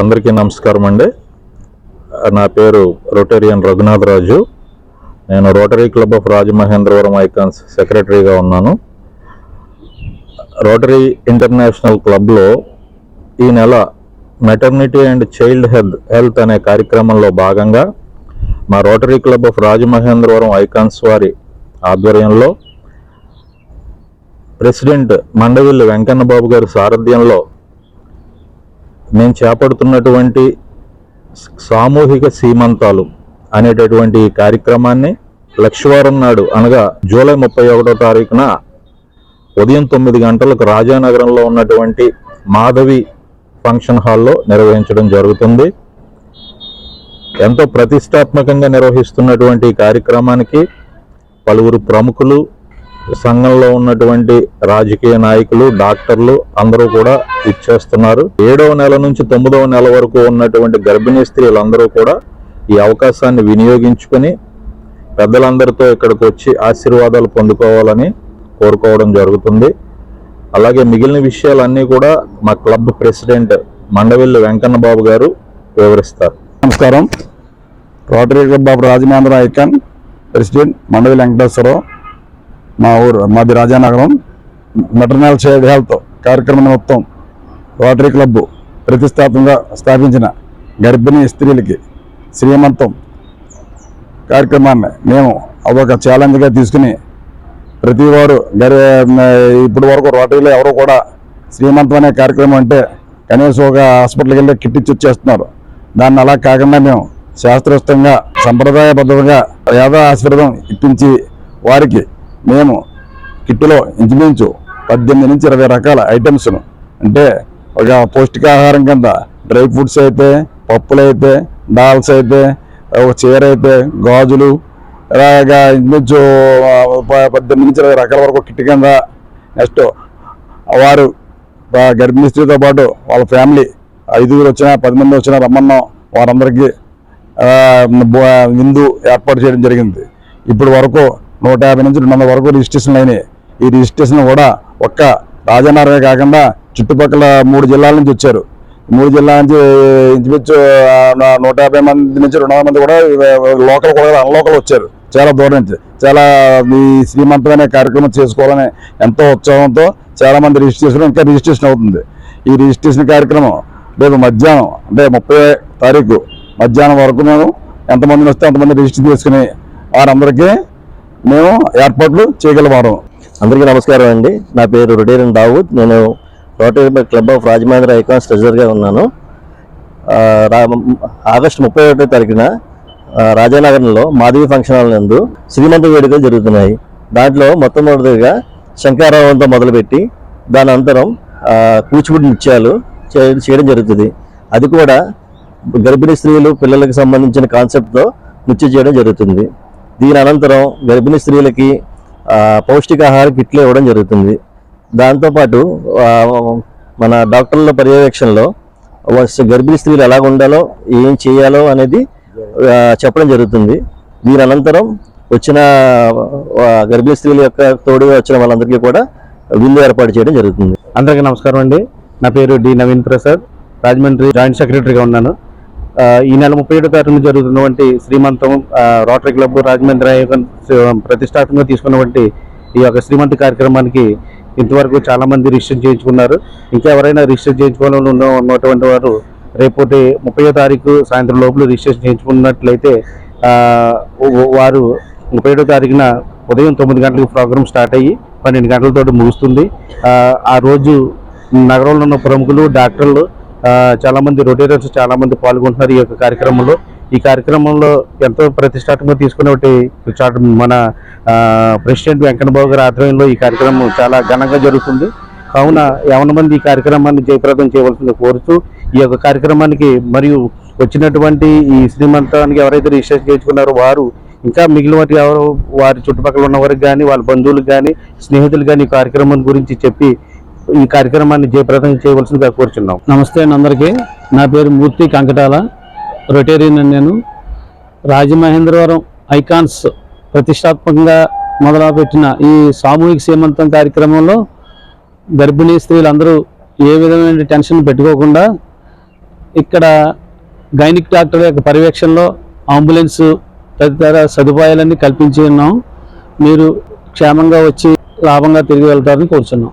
అందరికీ నమస్కారం అండి. నా పేరు రొటేరియన్ రఘునాథరాజు నేను Rotary Club of Rajamahendravaram Icons సెక్రటరీగా ఉన్నాను. రోటరీ ఇంటర్నేషనల్ క్లబ్లో ఈ నెల maternity and child health health అనే కార్యక్రమంలో భాగంగా మా Rotary Club of Rajamahendravaram Icons వారి ఆధ్వర్యంలో ప్రెసిడెంట్ మండవిల్లి వెంకన్న బాబు గారి సారథ్యంలో మేము చేపడుతున్నటువంటి సామూహిక సీమంతాలు అనేటటువంటి కార్యక్రమాన్ని లక్షవారం నాడు అనగా జూలై ముప్పై ఒకటో తారీఖున ఉదయం తొమ్మిది గంటలకు రాజానగరంలో ఉన్నటువంటి మాధవి ఫంక్షన్ హాల్లో నిర్వహించడం జరుగుతుంది. ఎంతో ప్రతిష్టాత్మకంగా నిర్వహిస్తున్నటువంటి కార్యక్రమానికి పలువురు ప్రముఖులు సంఘంలో ఉన్నటువంటి రాజకీయ నాయకులు డాక్టర్లు అందరూ కూడా ఇచ్చేస్తున్నారు ఏడవ నెల నుంచి తొమ్మిదవ నెల వరకు ఉన్నటువంటి గర్భిణీ స్త్రీలందరూ కూడా ఈ అవకాశాన్ని వినియోగించుకొని పెద్దలందరితో ఇక్కడికి వచ్చి ఆశీర్వాదాలు పొందుకోవాలని కోరుకోవడం జరుగుతుంది. అలాగే మిగిలిన విషయాలన్నీ కూడా మా క్లబ్ ప్రెసిడెంట్ మండవెల్లి వెంకన్న బాబు గారు వివరిస్తారు. నమస్కారం. Rotary Club of Rajamendra Icon president Mandavi Venkateswararao. మా ఊరు మాది రాజానగరం. మెటర్నల్ చైల్డ్ హెల్త్ కార్యక్రమం మొత్తం రోటరీ క్లబ్ ప్రతిష్టాత్మకంగా స్థాపించిన గర్భిణీ స్త్రీలకి శ్రీమంతం కార్యక్రమాన్ని మేము అదొక ఛాలెంజ్గా తీసుకుని ప్రతి వారు గరి ఇప్పటి వరకు రోటరీలో ఎవరు కూడా శ్రీమంతం అనే కార్యక్రమం అంటే కనీసం ఒక హాస్పిటల్కి వెళ్ళి కిట్ ఇచ్చి వచ్చేస్తున్నారు. దాన్ని అలా కాకుండా మేము శాస్త్రోక్తంగా సంప్రదాయబద్ధంగా వేద ఆశీర్వాదం ఇప్పించి వారికి మేము కిట్టులో ఇంచుమించు పద్దెనిమిది నుంచి ఇరవై రకాల ఐటమ్స్ను అంటే ఒక పౌష్టికాహారం కింద డ్రై ఫ్రూట్స్ అయితే పప్పులు అయితే డాల్స్ అయితే ఒక చీర అయితే గాజులు ఇలాగా ఇంచుమించు ప- పద్దెనిమిది నుంచి ఇరవై రకాల వరకు కిట్ కింద నెక్స్ట్ వారు గర్భిణీ స్త్రీతో పాటు వాళ్ళ ఫ్యామిలీ ఐదుగురు వచ్చినా పది మంది వచ్చినా రమ్మన్నాం. వారందరికీ విందు ఏర్పాటు చేయడం జరిగింది. ఇప్పటి వరకు నూట యాభై నుంచి రెండు వందల వరకు రిజిస్ట్రేషన్లు అయినాయి ఈ రిజిస్ట్రేషన్ కూడా ఒక్క రాజనగరమే కాకుండా చుట్టుపక్కల మూడు జిల్లాల నుంచి వచ్చారు. మూడు జిల్లాల నుంచి ఇంచుమించు నూట యాభై మంది నుంచి రెండు మంది కూడా లోకల్ కూడా అన్లోకల్ వచ్చారు. చాలా దూరం నుంచి. చాలా ఈ శ్రీమంతమైన కార్యక్రమం చేసుకోవాలని ఎంతో ఉత్సాహంతో చాలా మంది రిజిస్ట్రేషన్ ఇంకా రిజిస్ట్రేషన్ అవుతుంది. ఈ రిజిస్ట్రేషన్ కార్యక్రమం రేపు మధ్యాహ్నం అంటే ముప్పై తారీఖు మధ్యాహ్నం వరకు మేము ఎంతమందిని వస్తే అంతమంది రిజిస్టర్ చేసుకుని వారందరికీ మేము ఏర్పాట్లు చేయగలవారు. అందరికీ నమస్కారం అండి. నా పేరు రొడేరన్ దావూద్. నేను Rotary Club of Rajamahendra Icons ట్రెజర్గా ఉన్నాను. రా- ఆగస్టు ముప్పై ఒకటో తారీఖున రాజానగరంలో మాధవి ఫంక్షన్ హాల్ నందు శ్రీమంత వేడుకలు జరుగుతున్నాయి. దాంట్లో మొట్టమొదటిగా శంకారావంతో మొదలుపెట్టి దాని అనంతరం కూచిపూడి నృత్యాలు చేయడం జరుగుతుంది. అది కూడా గర్భిణీ స్త్రీలు పిల్లలకు సంబంధించిన కాన్సెప్ట్తో నృత్యం చేయడం జరుగుతుంది. దీని అనంతరం గర్భిణీ స్త్రీలకి పౌష్టికాహార కిట్లు ఇవ్వడం జరుగుతుంది. దాంతోపాటు మన డాక్టర్ల పర్యవేక్షణలో గర్భిణీ స్త్రీలు ఎలా ఉండాలో ఏం చేయాలో అనేది చెప్పడం జరుగుతుంది. దీని అనంతరం వచ్చిన గర్భిణీ స్త్రీల యొక్క తోడు వచ్చిన వాళ్ళందరికీ కూడా విందు ఏర్పాటు చేయడం జరుగుతుంది. అందరికీ నమస్కారం అండి. నా పేరు డి నవీన్ ప్రసాద్. రాజమండ్రి జాయింట్ సెక్రటరీగా ఉన్నాను. ఈ నెల ముప్పై ఏడో తారీఖున జరుగుతున్నటువంటి శ్రీమంతం రోటరీ క్లబ్ రాజమేంద్ర ప్రతిష్టాత్మకంగా తీసుకున్నటువంటి ఈ యొక్క శ్రీమంత కార్యక్రమానికి ఇంతవరకు చాలా మంది రిజిస్టర్ చేయించుకున్నారు. ఇంకా ఎవరైనా రిజిస్టర్ చేయించుకోవాలని ఉన్న ఉన్నటువంటి వారు రేపటి ముప్పై తారీఖు సాయంత్రం లోపల రిజిస్ట్రేషన్ చేయించుకున్నట్లయితే వారు ముప్పై ఏడో తారీఖున ఉదయం తొమ్మిది గంటలకు ప్రోగ్రామ్ స్టార్ట్ అయ్యి పన్నెండు గంటలతో ముగుస్తుంది. ఆ రోజు నగరంలో ఉన్న ప్రముఖులు డాక్టర్లు చాలామంది రొటేటర్స్ చాలామంది రొటేరియన్స్ పాల్గొంటున్నారు ఈ యొక్క కార్యక్రమంలో. ఈ కార్యక్రమంలో ఎంతో ప్రతిష్టాత్మకంగా తీసుకున్నటువంటి చాట- మన ప్రెసిడెంట్ వెంకటబాబు గారి ఆధ్వర్యంలో ఈ కార్యక్రమం చాలా ఘనంగా జరుగుతుంది. కావున యావన మంది ఈ కార్యక్రమాన్ని జయప్రదం చేయవలసింది కోరుతూ ఈ యొక్క కార్యక్రమానికి మరియు వచ్చినటువంటి ఈ శ్రీమంతానికి ఎవరైతే రిజిస్ట్రేషన్ చేయించుకున్నారో వారు ఇంకా మిగిలిన వాటి ఎవరు వారి చుట్టుపక్కల ఉన్న వారికి కానీ వాళ్ళ బంధువులకు కానీ స్నేహితులు కానీ ఈ కార్యక్రమం గురించి చెప్పి ఈ కార్యక్రమాన్ని జయప్రదం చేయవలసిందిగా కోరుచున్నాం. నమస్తే అందరికీ నా పేరు మూర్తి కంకటాల. రొటేరియన్ అని నేను రాజమహేంద్రవరం ఐకాన్స్ ప్రతిష్టాత్మకంగా మొదలుపెట్టిన ఈ సామూహిక సీమంతం కార్యక్రమంలో గర్భిణీ స్త్రీలందరూ ఏ విధమైన టెన్షన్ పెట్టుకోకుండా ఇక్కడ గైనిక్ డాక్టర్ యొక్క పర్యవేక్షణలో అంబులెన్స్ తదితర సదుపాయాలన్నీ కల్పించి ఉన్నాం. మీరు క్షేమంగా వచ్చి లాభంగా తిరిగి వెళ్తారని కోరుచున్నాం.